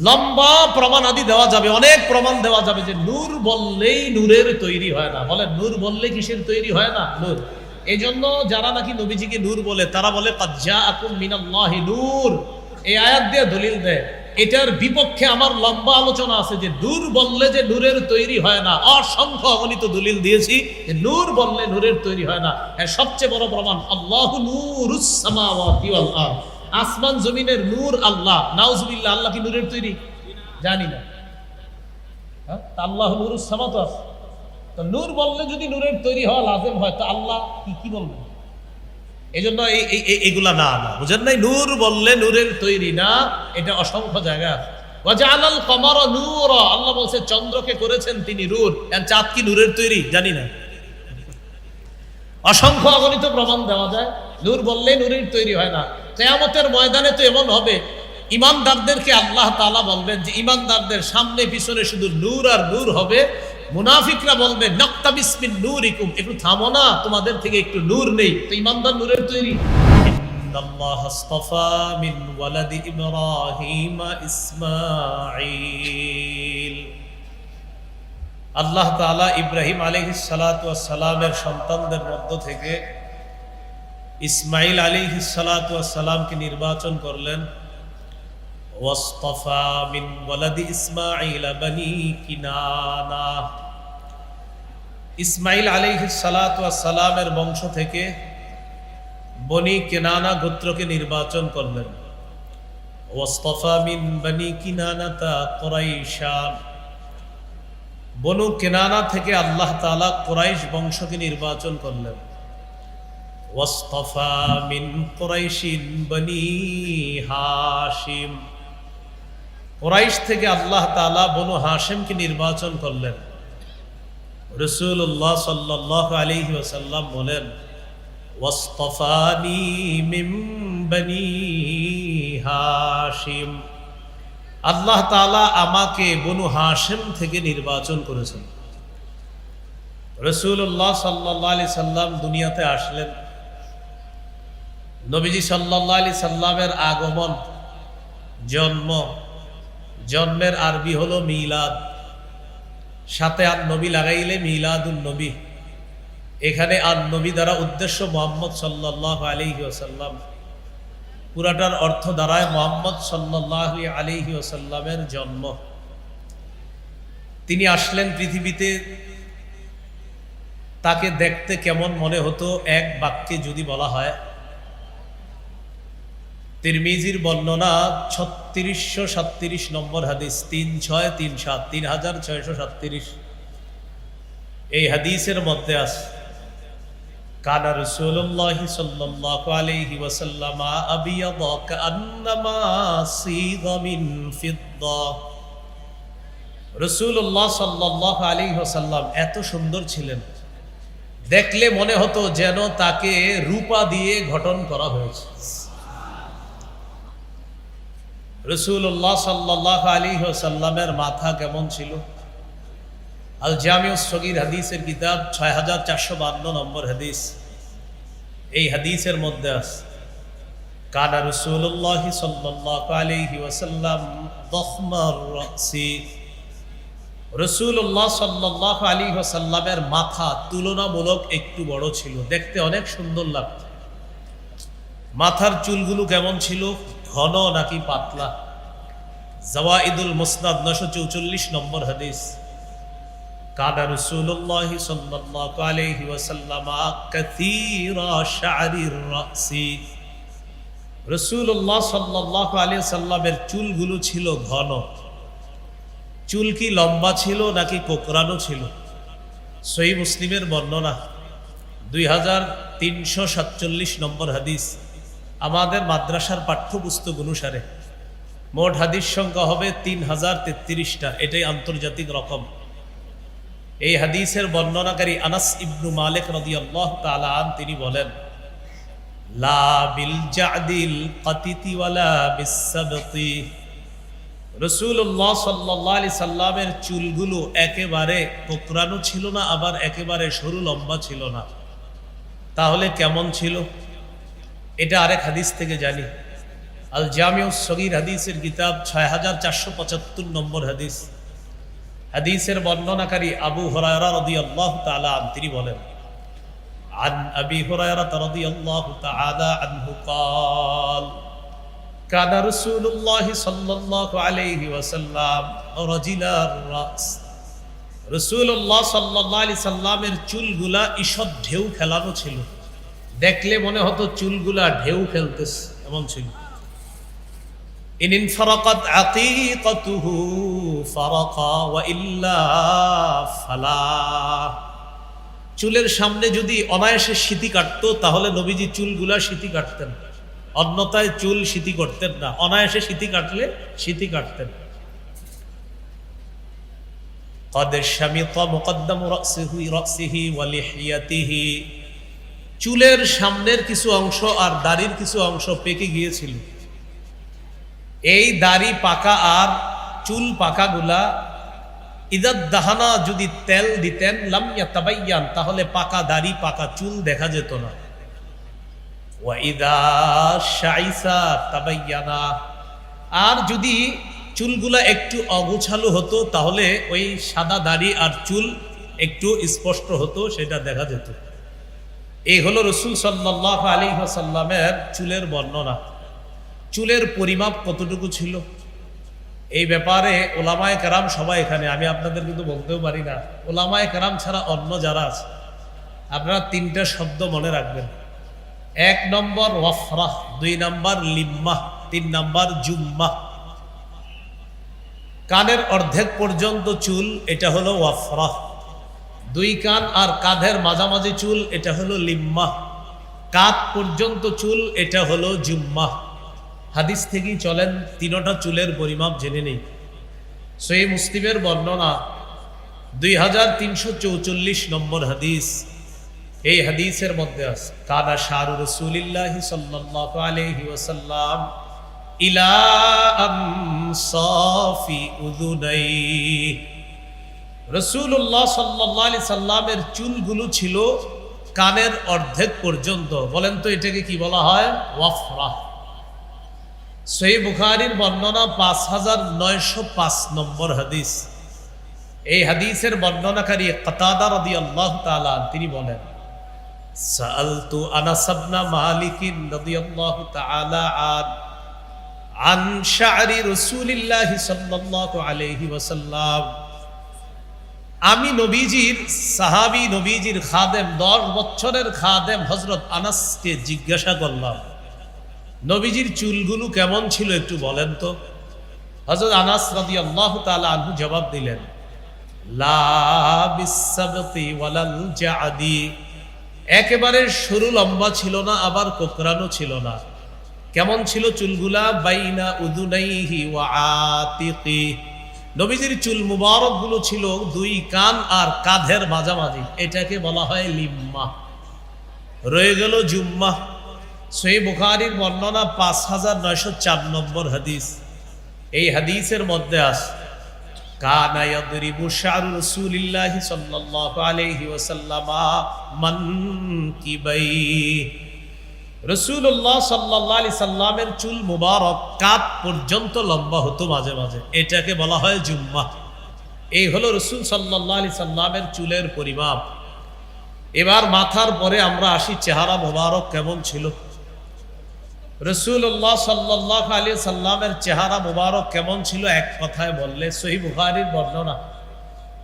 লম্বা প্রমাণ আদি দেওয়া যাবে, অনেক প্রমাণ দেওয়া যাবে যে নূর বললেই নূরের তৈরি হয় না। বলে নূর বললে কিসের তৈরি হয় না? নূর। এই জন্য যারা নাকি নবীজিকে নূর বলে, তারা বলে নূর। এই আয়াত দিয়ে দলিল দেয়। এটার বিপক্ষে আমার লম্বা আলোচনা আছে যে নূর বললে যে নূরের তৈরি হয় না। অসংখ্য অগণিত দলিল দিয়েছি যে নূর বললে নূরের তৈরি হয় না। এর সবচেয়ে বড় প্রমাণ, আল্লাহ আরদ। আসমান জমিনের নূর আল্লাহ। নাউজুবিল্লাহ, আল্লাহ কি নূরের তৈরি? জানি না। হ্যাঁ? আল্লাহ নূরুস আছে। তো নূর বললে যদি নূরের তৈরি হওয়া লাজেম হয়, তো আল্লাহ কি কি বলবেন? এই জন্য না না। বুঝেন নাই? নূর বললে নূরের তৈরি না, এটা অসংখ্য জায়গা আছে। ওয়াজআলাল কমার নূর। আল্লাহ বলছে, চন্দ্রকে করেছেন তিনি নূর। চাঁদ কি নূরের তৈরি? জানি না। অসংখ্য অগণিত প্রমাণ দেওয়া যায়। নূর বললে নূরের তৈরি হয় না। কেয়ামতের ময়দানে তো এমন হবে। ইমানদারদেরকে আল্লাহ তাআলা বলবেন যে, ইমানদারদের সামনে, পিছনে শুধু নূর আর নূর হবে। মুনাফিকরা বলবে, নক্তা বিসমিন নূরিকুম। একটু থামো না, তোমাদের থেকে একটু নূর নেই। তো ইমানদার নূরের তৈরি। মিন ওয়ালাদি ইব্রাহিম ইসমাঈল। আল্লাহ ইব্রাহিম সালামের সন্তানদের মধ্য থেকে ইসমাইল আলী সালাতু ওয়াস সালামকে নির্বাচন করলেন। মিন ইসমাঈল বানি কিনানা। ইসমাইল আলী সালাতু ওয়াস সালামের বংশ থেকে বনি কেনানা গোত্রকে নির্বাচন করলেন। ওয়াসতাফা মিন বনি কিনানাতা কুরাইশা। বনু কেনানা থেকে আল্লাহ তালা কুরাইশ বংশকে নির্বাচন করলেন। ওয়াসতাফা মিন কুরাইশিন বনি হাশিম কুরাইশ থেকে আল্লাহ তাআলা বনু হাশিমকে নির্বাচন করলেন। রসুল্লাহ সাল্লাল্লাহু আলাইহি ওয়াসাল্লাম বলেন ওয়াসতাফানি মিন বনি হাশিম। আল্লাহ তাআলা আমাকে বনু হাশিম থেকে নির্বাচন করেছেন। রসুল্লাহ সাল্লাহ আলি সাল্লাম দুনিয়াতে আসলেন। নবীজি সাল্লাহ আলি সাল্লামের আগমন, জন্ম, জন্মের আরবি হলো মিলাদ। সাথে আর নবী লাগাইলে মিলাদুল নবী। এখানে আর নবী দ্বারা উদ্দেশ্য মোহাম্মদ সাল্লাহ আলিহি ওসাল্লাম পুরাটার অর্থ দ্বারায় মোহাম্মদ সাল্লাহ আলিহি ওসাল্লামের জন্ম। তিনি আসলেন পৃথিবীতে, তাকে দেখতে কেমন মনে হতো? এক বাক্যে যদি বলা হয় তিরমিজির বর্ণনা ছত্রিশশো সাতত্রিশ নম্বর হাদিস, তিন ছয় তিন সাত, তিন হাজার ছয়শো সাতত্রিশ। এই হাদিসের মধ্যে আছে, কানা রসুল্লাহ সাল্লাল্লাহু আলাইহি ওয়াসাল্লাম আবিয়াদ কান্নামা সিগা মিন ফিদ্দা। রসুল্লাহ সাল্লাল্লাহু আলাইহি ওয়াসাল্লাম এত সুন্দর ছিলেন। দেখলে মনে হতো যেন তাকে রূপা দিয়ে গঠন করা হয়েছে। রসুল্লাহ সাল্লাহ আলী সাল্লামের মাথা কেমন ছিল? আল জামিউ সগির হাদিসের কিতাব ছয় হাজার চারশো বান্ন নম্বর হাদিস। এই হাদিসের মধ্যে আছে, কানা রসুল্লাহ সাল্লাহ আলাইহি ওয়াসাল্লাম দখমার রাসি। রসুল্লাহ সাল্লাহ আলী ওয়াসাল্লামের মাথা তুলনামূলক একটু বড় ছিল, দেখতে অনেক সুন্দর লাগত মাথার চুলগুলো কেমন ছিল? ঘন নাকি পাতলা। জওয়াইদুল মুসনাদ নশো চৌচল্লিশ নম্বর হাদিস। কানা রসুল্লাহ সাল্লাল্লাহু আলাইহি ওয়াসাল্লাম কাসীরা শা'রির রাসি। রসুল্লাহ সাল্লাল্লাহু আলাইহি সাল্লামের চুলগুলো ছিল ঘন। চুল কি লম্বা ছিল নাকি কোকরানো ছিল? সহি মুসলিমের বর্ণনা। দুই হাজার তিনশো সাতচল্লিশ নম্বর হাদিস। আমাদের মাদ্রাসার পাঠ্যপুস্তক অনুসারে মোট হাদিস সংখ্যা হবে তিন হাজার তেত্রিশটা। এটাই আন্তর্জাতিক রকম। এই হাদিসের বর্ণনাকারী আনাস ইবনু মালিক রাদিয়াল্লাহু তাআলা আন তিনি বলেন রসুল্লাহ সাল্লাহ আলি সাল্লামের চুলগুলো একেবারে কোকরানো ছিল না, আবার একেবারে সরু লম্বা ছিল না। তাহলে কেমন ছিল? এটা আরেক হাদিস থেকে জানি আল জামিউ সগির হাদিসের কিতাব ছয় হাজার চারশো পঁচাত্তর নম্বর হাদিস হাদিসের বর্ণনাকারী আবু হরায়রা রাদিয়াল্লাহু তাআলা আন তিনি বলেন عن أبي هريرة رضي الله تعالى عنه قال كان رسول الله صلى الله عليه وسلم رجل الرأس রসুল্লাহ সাল্লাহ আলি সাল্লামের চুলগুলা ঈষৎ ঢেউ খেলানো ছিল দেখলে মনে হতো চুলগুলা ঢেউ খেলতেছে এমন ছিল ইন ইনফারাকাত আকিকাতুহু ফারাকা ওয়া ইল্লা ফালা চুলের সামনে যদি অনায়াসে স্মৃতি কাটতো তাহলে নবীজি চুলগুলা স্মৃতি কাটতেন অন্যতায় চুল স্মৃতি করতেন না অনায়াসে স্মৃতি কাটলে স্মৃতি কাটতেন قد شمط مقدم رأسه رأسه ولحيته চুলের সামনের কিছু অংশ আর দাড়ির কিছু অংশ পেকে গিয়েছিল। এই দাড়ি পাকা আর চুল পাকাগুলা ইদাত দাহানা যদি তেল দিতেন লামিয়া তাবাইয়ান তাহলে পাকা দাড়ি, পাকা চুল দেখা যেত না। আর যদি চুলগুলা একটু অগোছালো হতো, তাহলে ওই সাদা দাড়ি আর চুল একটু স্পষ্ট হতো, সেটা দেখা যেত। এই হলো রসুল সাল্লাহ আলী সাল্লামের চুলের বর্ণনা। চুলের পরিমাপ কতটুকু ছিল? এই ব্যাপারে ওলামায় কারাম সবাই এখানে, আমি আপনাদের কিন্তু বলতেও পারি না। ওলামায় কারাম ছাড়া অন্য যারা আছে, আপনারা তিনটা শব্দ মনে রাখবেন। এক নম্বর ওয়াফরাহ, দুই নম্বর লিম্মাহ, তিন নম্বর জুম্মাহ। কানের অর্ধেক পর্যন্ত চুল, এটা হলো ওয়াফরাহ। দুই কান আর কাঁধের মাঝামাঝি চুল, এটা হলো লিম্মা। কাঁধ পর্যন্ত চুল, এটা হলো জুম্মা। হাদিস থেকেই চলেন, তিনোটা চুলের পরিমাপ জেনে নেই। সেই মুসলিমের বর্ণনা, দুই হাজার তিনশো চৌচল্লিশ নম্বর হাদিস। এই হাদিসের মধ্যে আছে কাদা শাহরু রসুলিল্লাহ সাল্লাহ আলহি ওসাল্লাম ইলা আমসাফি উদুনাই রসুল্লাহ সাল্লাহ আলি সাল্লামের চুলগুলো ছিল কানের অর্ধেক পর্যন্ত। বলেন তো এটাকে কি বলা হয়? ওয়াফরা। সই বুখারির বর্ণনা পাঁচ হাজার নয়শো পাঁচ নম্বর হাদিস। এই হাদিসের বর্ণনাকারী কতাদা রদি আল্লাহ তালা তিনি বলেন সালতু আনাসাবনা মালিকিন রাদিয়াল্লাহু তাআলা আন আন শা'রি রাসূলিল্লাহ সাল্লাল্লাহু আলাইহি ওয়াসাল্লাম। আমি নবীজির, সাহাবি নবীজির খাদেম, দশ বছরের খাদেম হজরত আনাসকে জিজ্ঞাসা করলাম, নবীজির চুলগুলো কেমন ছিল একটু বলেন তো? হজরত আনাস রাদিয়াল্লাহু তালা আনহু জবাব দিলেন একেবারে সরু লম্বা ছিল না, আবার কোকরানো ছিল না। কেমন ছিল চুলগুলা? বাইনা উদুনাইহি ওয়া আতিকি। নবীজির চুল মুবারকগুলো ছিল দুই কান আর কাঁধের মাঝামাঝি। এটাকে বলা হয় লিম্মা। রয়ে গেল জুম্মা। সই বুখারির বর্ণনা পাঁচ হাজার নয়শো চার নম্বর হাদিস। এই হাদিসের মধ্যে আছে কানা ইয়াদরিবু শারু রাসূলিল্লাহি সাল্লাল্লাহু ওয়াসাল্লাম মানকিবাই রাসূলুল্লাহ সাল্লামের চুল মুবারক কাপ পর্যন্ত লম্বা হতো মাঝে মাঝে। এটাকে বলা হয় জুম্মা। এই হলো রসুল সাল্লাল্লাহু আলি সাল্লামের চুলের পরিমাপ। এবার মাথার পরে আমরা আসি, চেহারা মোবারক কেমন ছিল? রসুল্লাহ সাল্লাহ আলী সাল্লামের চেহারা মুবারক কেমন ছিল? এক কথায় বললে সহি বুখারির বর্ণনা।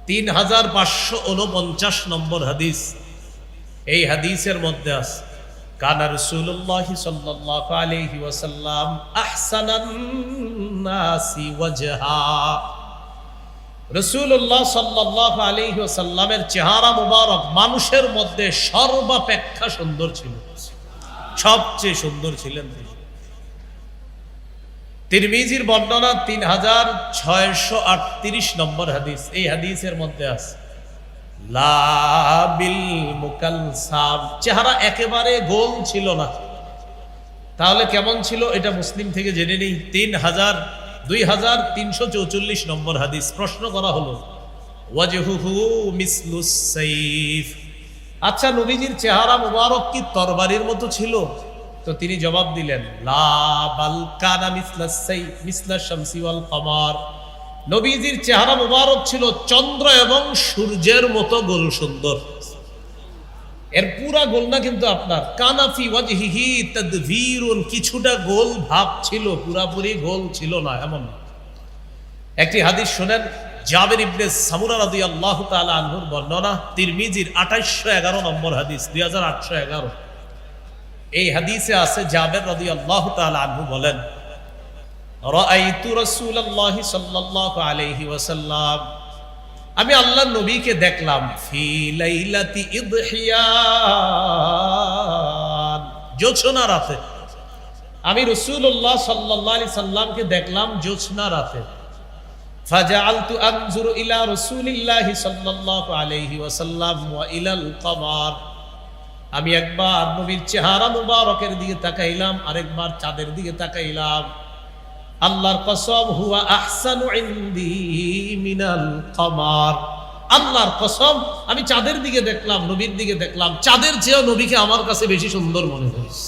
তিন হাজার পাঁচশো উনপঞ্চাশ নম্বর হাদিস। এই হাদিসের মধ্যে আছে কানা রসুল্লাহ সাল্লাহ আলহি ওয়াসাল্লাম আহসানান্নাসি ওয়াজহা রসুল্লাহ সাল্লাহ আলহি ওয়াসাল্লামের চেহারা মুবারক মানুষের মধ্যে সর্বাপেক্ষা সুন্দর ছিল। সবচেয়ে সুন্দর ছিলেন তিনি। তিরমিজির বর্ণনা তিন হাজার ছয়শো আটত্রিশ নম্বর হাদিস, এই হাদিসের মধ্যে আছে। চেহারা একেবারে গোল ছিল না। তাহলে কেমন ছিল এটা মুসলিম থেকে জেনে নিই। তিন হাজার, দুই হাজার তিনশো চৌচল্লিশ নম্বর হাদিস। প্রশ্ন করা হলো আচ্ছা নবীজির চেহারা মুবারক কি তরবারির মতো ছিল? তো তিনি জবাব দিলেন, লা বাল কানা মিসলা সাই মিসলা শামসি ওয়াল কমার। নবীজির চেহারা মোবারক ছিল চন্দ্র এবং সূর্যের মতো গোল সুন্দর। এর পুরা গোল না কিন্তু আপনার কানাফি ওয়াজহিহি তাদভীরুন কিছুটা গোল ভাব ছিল, পুরাপুরি গোল ছিল না, এমন একটি হাদিস শুনেন, জাবের ইবনে সামুরা রাদিয়াল্লাহু তাআলা আনহুর বর্ণনা, তিরমিজির 2811 নম্বর হাদিস 2811 এই হাদিসে আছে জাবের রাদিয়াল্লাহু তাআলা আনহু বলেন রাআইতু রাসূলুল্লাহি সাল্লাল্লাহু আলাইহি ওয়াসাল্লাম। আমি আল্লাহর নবীকে দেখলাম, ফি লাইলাতি ইদহিয়ান। জোছনা রাতে। আমি রাসূলুল্লাহ সাল্লাল্লাহু আলাইহি সাল্লামকে দেখলাম জোছনা রাতে। ফাজআলতু আনজুরু ইলা রাসূলিল্লাহি সাল্লাল্লাহু আলাইহি ওয়াসাল্লাম ওয়া ইলাল কমার। আমি একবার নবীর চেহারা মুবারকের দিকে তাকাইলাম, আরেকবার চাঁদের দিকে তাকাইলাম। আল্লাহর কসম, হুয়া আহসানু ইনদি মিনাল কমার। আল্লাহর কসম, আমি চাঁদের দিকে দেখলাম, নবীর দিকে দেখলাম। চাঁদের চেয়েও নবীকে আমার কাছে বেশি সুন্দর মনে হয়েছে।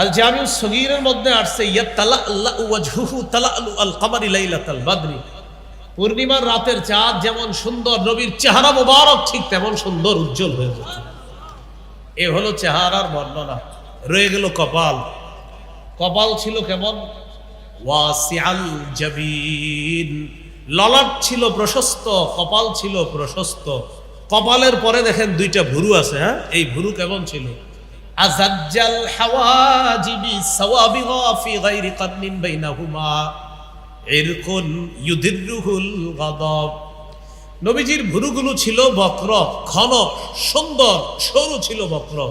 আল জামিউ সগীরের মধ্যে আসছে ইয়াতালা আল্লাহ ওয়াজহুহু তালাআলু আল কমারি লাইলাতাল বদরি। পূর্ণিমার রাতের চাঁদ যেমন সুন্দর, নবীর চেহারা মোবারক ঠিক তেমন সুন্দর, উজ্জ্বল হয়ে যেত এ হলো চেহারার বর্ণনা। রয়ে গেল কপাল। কপাল ছিল কেমন? ওয়াসিআল জাবিন ললাট ছিল প্রশস্ত, কপাল ছিল প্রশস্ত। কপালের পরে দেখেন দুইটা ভুরু আছে হ্যাঁ? এই ভুরু কেমন ছিল? আজাজ্জাল হাওয়াজিবি সাওয়াবিগা ফি গায়রি কারনিন বাইনাহুমা। ইরকুন ইউদিররুহুল গাদাব। নবীজির ভুরুগুলো ছিল বক্র, ঘন, সুন্দর, সরু ছিল বক্র।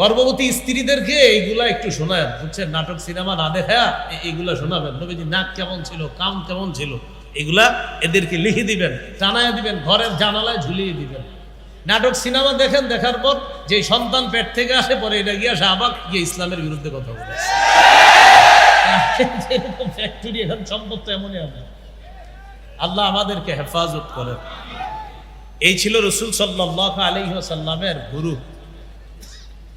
গর্ভবতী স্ত্রীদেরকে এইগুলা একটু শোনায়। বুঝছেন? নাটক, সিনেমা না দেখা এইগুলা শোনাবেন। নবীজি নাক কেমন ছিল কাম কেমন ছিল, এগুলা এদেরকে লিখে দিবেন, টানায় দিবেন, ঘরের জানালায় ঝুলিয়ে দিবেন। নাটক, সিনেমা দেখেন, দেখার পর যে সন্তান পেট থেকে আসে, পরে এটা গিয়া শাহবাগ গিয়ে ইসলামের বিরুদ্ধে কথা বলে। ফ্যাক্টরি এখন সম্পদ তো এমনই হবে। আল্লাহ আমাদেরকে হেফাজত করেন। এই ছিল রসুল সাল্লাহ আলহিহাসাল্লামের গুরু।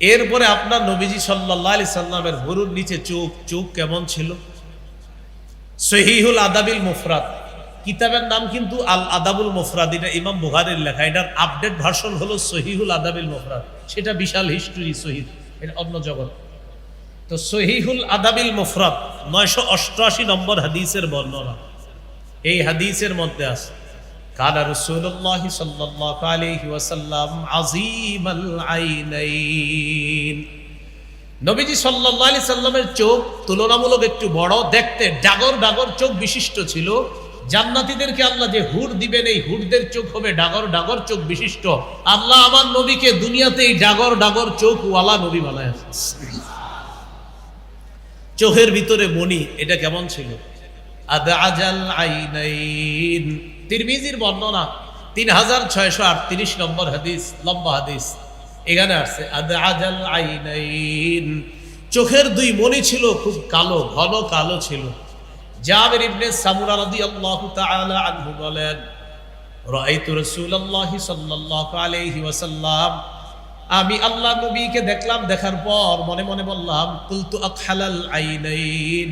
এরপরে আপনার নবীজি সাল্লাহ আলি সাল্লামের গুরুর নিচে চোখ চোখ কেমন ছিল? সহিহুল আদাবিল মুফরাদ। কিতাবের নাম কিন্তু আল আদাবুল মুফরাদ, এটা ইমাম বুহারের লেখা। এটার আপডেট ভার্সন হলো সহিহুল আদাবিল মুফরাদ। সেটা বিশাল হিস্টোরি সহিদ এটা অন্য জগৎ। তো সহিহুল আদাবিল মুফরাদ, নয়শো অষ্টআশি নম্বর হাদিসের বর্ণনা। এই হাদিসের মধ্যে আছে। কাল রসুল্লাহ সাল্লাহ আলাইহি ওয়াসাল্লাম আজিম আল আইনাইন নবীজি সাল্লাহ আলি সাল্লামের চোখ তুলনামূলক একটু বড়, দেখতে ডাগর ডাগর চোখ বিশিষ্ট ছিল। জান্নাতীদেরকে আল্লাহ যে হুর দিবেন, এই হুরদের চোখ হবে ডাগর ডাগর চোখ বিশিষ্ট। আল্লাহ আমার নবীকে দুনিয়াতে এই ডাগর ডাগর চোখ ওয়ালা নবী বানায় চোখের ভিতরে মণি, এটা কেমন ছিল? আদাজাল আইনাইন। তিরমিজির বর্ণনা তিন হাজার ছয়শো আটত্রিশ নম্বর হাদিস, লম্বা হাদিস। এখানে আসছে আদাজাল আইনাইন। চোখের দুই মণি ছিল, খুব কালো, ঘন কালো ছিল। জাবের ইবনে সামুরা রাদিয়াল্লাহু তাআলা আনহু বলেন, রাআইতু রাসূলুল্লাহি সাল্লাল্লাহু আলাইহি ওয়াসাল্লাম। আমি আল্লাহ নবীকে দেখলাম, দেখার পর মনে মনে বললাম, কুলতু আকহালাল আইনাইন।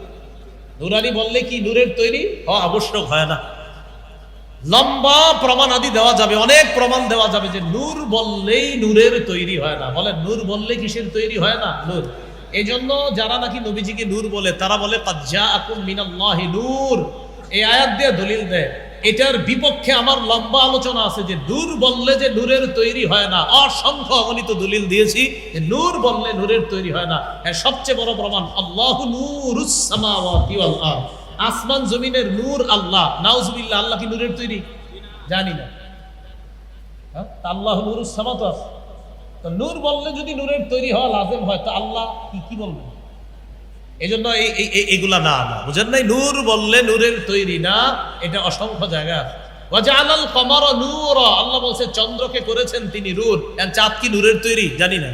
নুরানি বললে কি, নূরের তৈরি? হওয়া আবশ্যক হয় না। লম্বা প্রমাণ আদি দেওয়া যাবে, অনেক প্রমাণ দেওয়া যাবে যে নূর বললেই নূরের তৈরি হয় না। বলে নূর বললে কিসের তৈরি হয় না? নূর। এই জন্য যারা নাকি নবীজিকে নূর বলে, তারা বলে কাজ্জা আকুম মিনাল্লাহি নূর। এই আয়াত দিয়ে দলিল দেয়। এটার বিপক্ষে আমার লম্বা আলোচনা আছে যে নূর বললে যে নূরের তৈরি হয় না। অসংখ্য অগণিত দলিল দিয়েছি যে নূর বললে নূরের তৈরি হয় না। এর সবচেয়ে বড় প্রমাণ, আল্লাহ আসমান জমিনের নূর আল্লাহ। নাউজুবিল্লাহ, আল্লাহ কি নূরের তৈরি? জানি না। হ্যাঁ? আল্লাহ নূরুস সামা তো আছে তো নূর বললে যদি নূরের তৈরি হওয়া লাজেম হয়, তো আল্লাহ কি কি বলবেন? এই জন্য এই- এই- এই- এগুলা না না। বুঝেন নাই? নূর বললে নূরের তৈরি না, এটা অসংখ্য জায়গা আছে। ওয়াজআলাল কমারা নূরা, আল্লাহ বলছে, চন্দ্রকে করেছেন তিনি নূর। চাঁদ কি নূরের তৈরি? জানি না।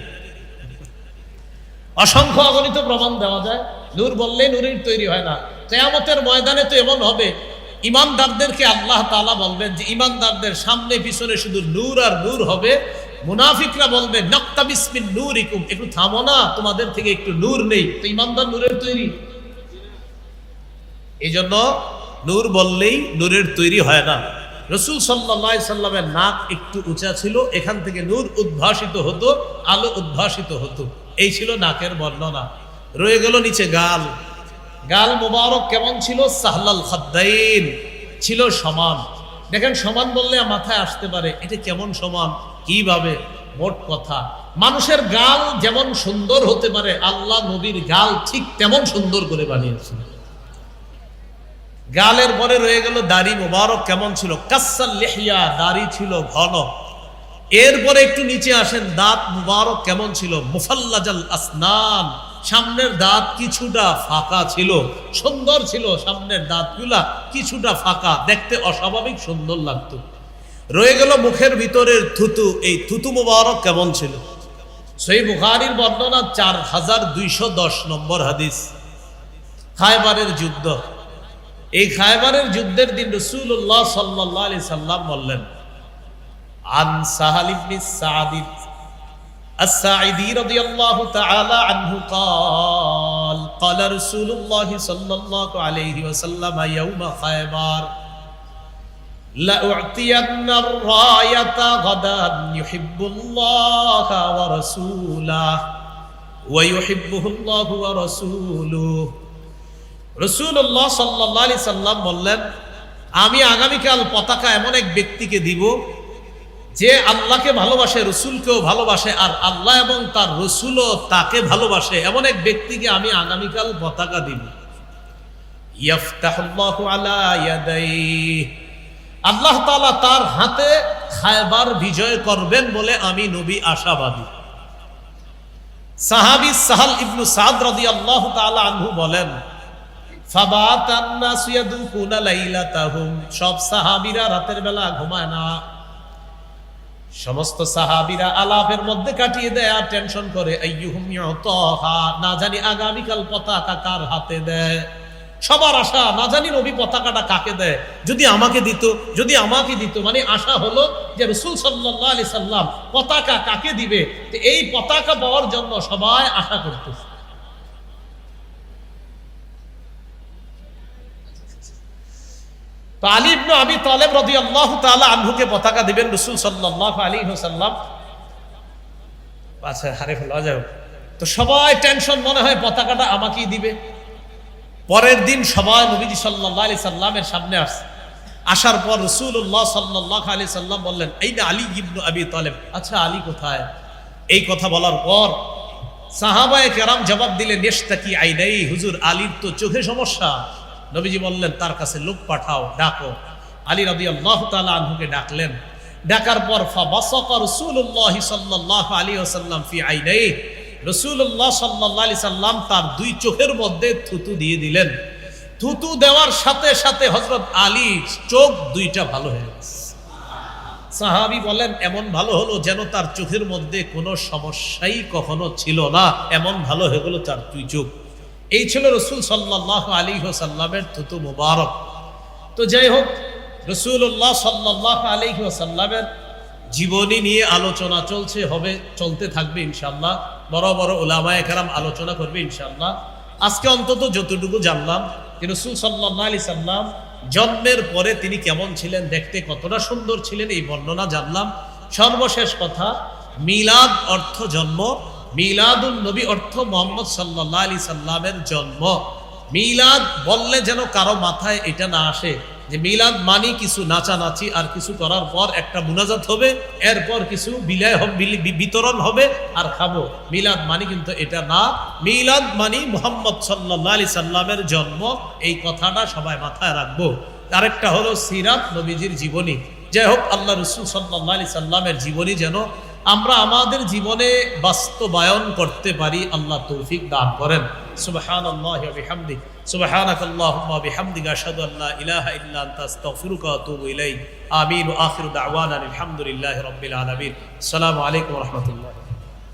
অসংখ্য অগণিত প্রমাণ দেওয়া যায়। নূর বললে নূরের তৈরি হয় না। কেয়ামতের ময়দানে তো এমন হবে। ইমানদারদেরকে আল্লাহ তাআলা বলবেন যে, ইমানদারদের সামনে পিছনে শুধু নূর আর নূর হবে। মুনাফিকরা বলবে নক্তাবিসমিন নূরিকুম। একটু থামো না, তোমাদের থেকে একটু নূর নেই। তো ইমানদার নূরের তৈরি। এই জন্য নূর বললেই নূরের তৈরি হয় না। রসুল সাল্লাহ সাল্লামের নাক একটু উঁচা ছিল, এখান থেকে নূর উদ্ভাসিত হতো, আলো উদ্ভাসিত হতো। এই ছিল নাকের বর্ণনা। রয়ে গেল নিচে গাল। গাল মোবারক কেমন ছিল? সাহলাল খাদ্দাইন। ছিল সমান। দেখেন, সমান বললে মাথায় আসতে পারে, এটা কেমন সমান? কীভাবে? মোট কথা, মানুষের গাল যেমন সুন্দর হতে পারে, আল্লাহ নবীর গাল ঠিক তেমন সুন্দর করে বানিয়েছিল গালের পরে রয়ে গেল দাড়ি মোবারক কেমন ছিল? কাসাল লেহিয়া, দাড়ি ছিল ঘন। এরপরে একটু নিচে আসেন, দাঁত মুবারক কেমন ছিল? মুফাল্লাজাল আসনান, সামনের দাঁত কিছুটা ফাঁকা ছিল, সুন্দর ছিল সামনের দাঁতগুলা কিছুটা ফাঁকা, দেখতে অস্বাভাবিক সুন্দর লাগতো। রয়ে গেল মুখের ভিতরের থুতু এই থুতু মুবারক কেমন ছিল সেই বুখারির বর্ণনা চার হাজার দুইশো দশ নম্বর হাদিস খায়বারের যুদ্ধ এই খায়বারের যুদ্ধের দিন রসুল্লাহ সাল্লাহ আলি সাল্লাম বললেন عن سهل بن السعد الساعدي رضي الله تعالى عنه قال قال رسول الله صلى الله عليه وسلم يوم خيبر لأعطين الراية غدا يحب الله ورسوله ويحبه الله ورسوله রসুল্লাহ সাল্লাহ আলি সাল্লাম বললেন আমি আগামীকাল পতাকা এমন এক ব্যক্তিকে দিব যে আল্লাহকে ভালোবাসে রসুলকেও ভালোবাসে আর আল্লাহ এবং তার রসুলও তাকে ভালোবাসে এমন এক ব্যক্তিকে আমি আগামীকাল পতাকা দিব ইয়াফতাহুল্লাহু আলা ইয়াদাইহি আল্লাহ তালা তার হাতে খায়বার বিজয় করবেন বলে আমি নবী আশাবাদী। সাহাবী সাহাল ইবনু সাদ রাদিয়াল্লাহু তাআলা আনহু বলেন সব সাহাবীরা রাতের বেলা ঘুমায় না। সমস্ত সাহাবীরা আলাপের মধ্যে কাটিয়ে দেয় আর টেনশন করে না জানি আগামীকাল পতাকা কার হাতে দেয়। সবার আশা, না জানি নবী পতাকাটা কাকে দেয়। যদি আমাকে দিত, যদি আমাকে দিত মানে আশা হলো যে রসুল সাল্লাহ আলি সাল্লাম পতাকা কাকে দিবে? এই পতাকা পাওয়ার জন্য সবাই আশা করতেছে তো আলী ইবনু আবি তালেব রদি আল্লাহ তাআলা আনহুকে পতাকা দিবেন আচ্ছা তো সবাই টেনশন, মনে হয় পতাকাটা আমাকেই দিবে। পরের দিন সবাই নবীজি সাল্লাহ আলি সাল্লামের সামনে আসছে। আসার পর রসুল্লাহ সাল্লাহ আলি সাল্লাম বললেন, এই না আলী ইবনু আবি তালেব। আচ্ছা আলী কোথায়? এই কথা বলার পর সাহাবায়ে কেরাম জবাব দিলে নেশতা কি আই নাই হুজুর, আলীর তো চোখে সমস্যা। নবীজি বললেন, তার কাছে লোক পাঠাও, ডাকো। আলী রবি আল্লাহ তালা আনহুকে ডাকলেন। ডাকার পর, ফাবাসাকা রাসূলুল্লাহ সাল্লাল্লাহু আলাইহি ওয়াসাল্লাম ফি আইনাই রাসূলুল্লাহ সাল্লাল্লাহু আলাইহি সাল্লাম তার দুই চোখের মধ্যে থুতু দিয়ে দিলেন। থুতু দেওয়ার সাথে সাথে হজরত আলী চোখ দুইটা ভালো হয়ে সাহাবি বলেন, এমন ভালো হলো যেন তার চোখের মধ্যে কোনো সমস্যাই কখনো ছিল না। এমন ভালো হয়ে গেল তার দুই চোখ। এই ছিল রসুল সাল্লাহ আলী সাল্লামের থুতু মুবারক। তো যাই হোক রসুল্লাহ সাল্লাহ আলী সাল্লামের জীবনী নিয়ে আলোচনা চলছে, হবে, চলতে থাকবে ইনশাল্লাহ বড় বড় ওলামায় কারাম আলোচনা করবে ইনশাল্লাহ আজকে অন্তত যতটুকু জানলাম যে রসুল আলি সাল্লাম জন্মের পরে তিনি কেমন ছিলেন, দেখতে কতটা সুন্দর ছিলেন এই বর্ণনা জানলাম। সর্বশেষ কথা, মিলাদ অর্থ জন্ম মিলাদুল নবী অর্থ মোহাম্মদ সাল্লাহ আলি সাল্লামের জন্ম। মিলাদ বললে যেন কারও মাথায় এটা না আসে। যে মিলাদ মানি কিছু নাচানাচি আর কিছু করার পর একটা মুনাজাত হবে, এরপর কিছু বিলায় বিতরণ হবে আর খাব। মিলাদ মানি কিন্তু এটা না। মিলাদ মানি মোহাম্মদ সাল্লাহ আলি সাল্লামের জন্ম। এই কথাটা সবাই মাথায় রাখব। আরেকটা হলো সিরাত নবীজির জীবনী। যাই হোক, আল্লাহ রসুল সাল্লাহ আলি সাল্লামের জীবনী যেন আমরা আমাদের জীবনে বাস্তবায়ন করতে পারি, আল্লাহ তৌফিক দান করেন। سبحان الله وبحمدك سبحانك اللهم وبحمدك أشهد أن لا إله إلا أنت أستغفرك وأتوب إليك. آمين. وآخر دعوانا الحمد لله رب العالمين. السلام عليكم ورحمة الله.